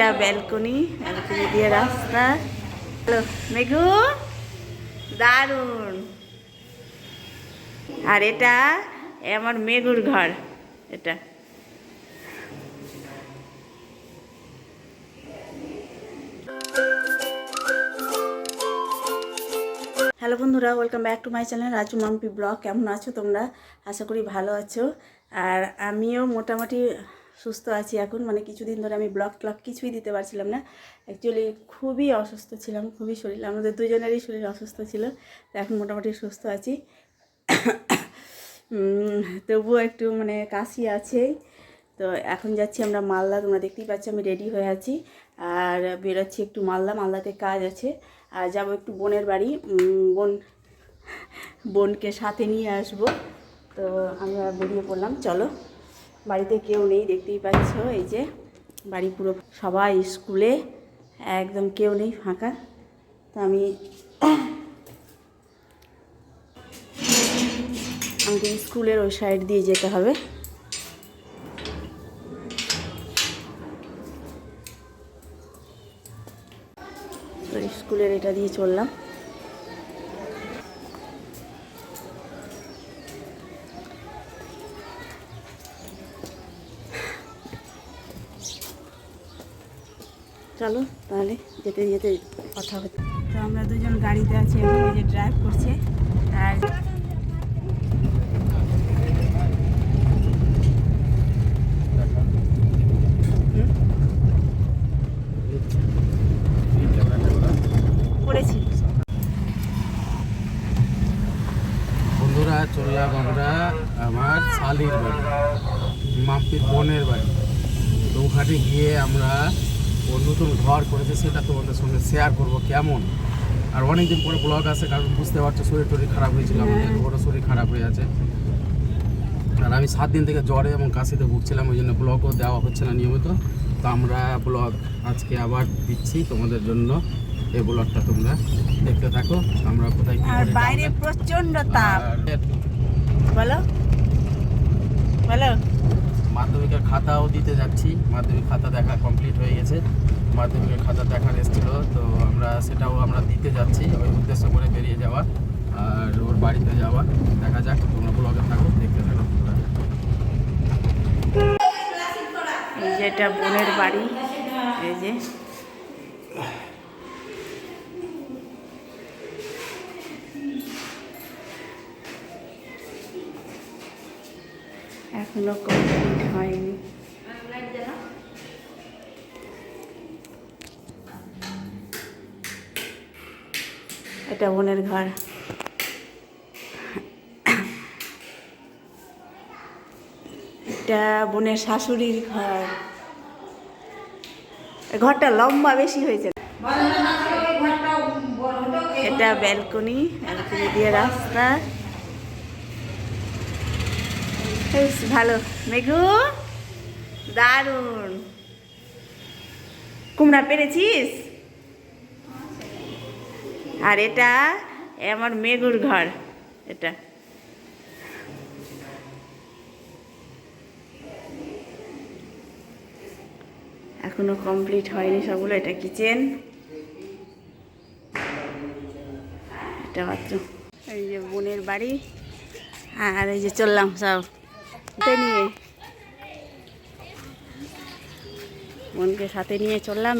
এটা balcony balcony দিয়ে রাস্তা। হ্যালো, মেঘু? দারুণ। আর এটা আমার মেঘুর ঘর, এটা। হ্যালো বন্ধুরা welcome back to my channel Raju Mampi blog. কেমন আছো তোমরা? আশা করি ভালো আছো। আর আমিও মোটামুটি সুস্থ আছি এখন। মানে কিছুদিন ধরে আমি ব্লগ ট্লগ কিছুই দিতে পারছিলাম না। অ্যাকচুয়ালি খুবই অসুস্থ ছিলাম, খুবই শরীর, আমাদের দুজনেরই শরীর অসুস্থ ছিল। তো এখন মোটামুটি সুস্থ আছি। তবুও একটু মানে কাশি আছে। তো এখন যাচ্ছি আমরা মালদা, তোমরা দেখতেই পাচ্ছ আমি রেডি হয়ে আছি। আর বেরোচ্ছি একটু মালদা, মালদাতে কাজ আছে। আর যাব একটু বোনের বাড়ি। বোন, বোনকে সাথে নিয়ে আসব। তো আমরা বেরিয়ে পড়লাম। চলো। বাড়িতে কেউ নেই, দেখতেই পাচ্ছ, এই যে বাড়ি পুরো সবাই স্কুলে, একদম কেউ নেই ফাঁকা। তো আমি আমাকে স্কুলের ওই সাইড দিয়ে যেতে হবে। তো স্কুলের এটা দিয়ে চললাম। চলো তাহলে যেতে যেতে কথা হচ্ছে। তো আমরা দুজন গাড়িতে আছি এবং যে ড্রাইভ করছে আর বন্ধুরা চললাম আমরা আমার শালির বাড়ি মাম্পির বোনের বাড়ি। তো ওখানে গিয়ে আমরা ও নতুন ঘর করেছে সেটা তোমাদের সঙ্গে শেয়ার করব কেমন। আর অনেকদিন পরে ব্লগ আছে কারণ বুঝতে পারছ শরীর টরীর খারাপ হয়েছিল আমাদের ওরও শরীর খারাপ হয়ে আছে। আর আমি সাত দিন থেকে জ্বরে এবং কাশিতে ভুগছিলাম ওই জন্য ব্লগও দেওয়া হচ্ছে না নিয়মিত। তো আমরা ব্লগ আজকে আবার দিচ্ছি তোমাদের জন্য। এই ব্লগটা তোমরা দেখতে থাকো আমরা কোথায় আর বাইরে। প্রচণ্ড তাপ। বলো। বলো। খাতাও দিতে যাচ্ছি। মাধ্যমিক খাতা দেখা কমপ্লিট হয়ে গেছে। মাধ্যমিকের খাতা দেখার এসেছিল, তো আমরা সেটাও আমরা দিতে যাচ্ছি। ওই উদ্দেশ্য করে বেরিয়ে যাওয়া আর ওর বাড়িতে যাওয়া। দেখা যাক কোনো ব্লগে থাকো, দেখতে থাকো। এটা বোনের বাড়ি, এই যে। এখনও কমপ্লিট হয়নি। এটা বোনের ঘর। এটা বোনের শাশুড়ির ঘর। ঘরটা লম্বা বেশি হয়েছে। এটা ব্যালকনি ব্যালকনি দিয়ে রাস্তা। বেশ ভালো। মেঘু, দারুণ। কুমড়া পেরেছিস? আর এটা আমার মেঘুর ঘর, এটা। এখনও কমপ্লিট হয়নি সবগুলো, এটা কিচেন এটা বাথরুম এই যে বোনের বাড়ি। আর এই যে চললাম, সব। সাথে নিয়ে। বোনকে সাথে নিয়ে চললাম।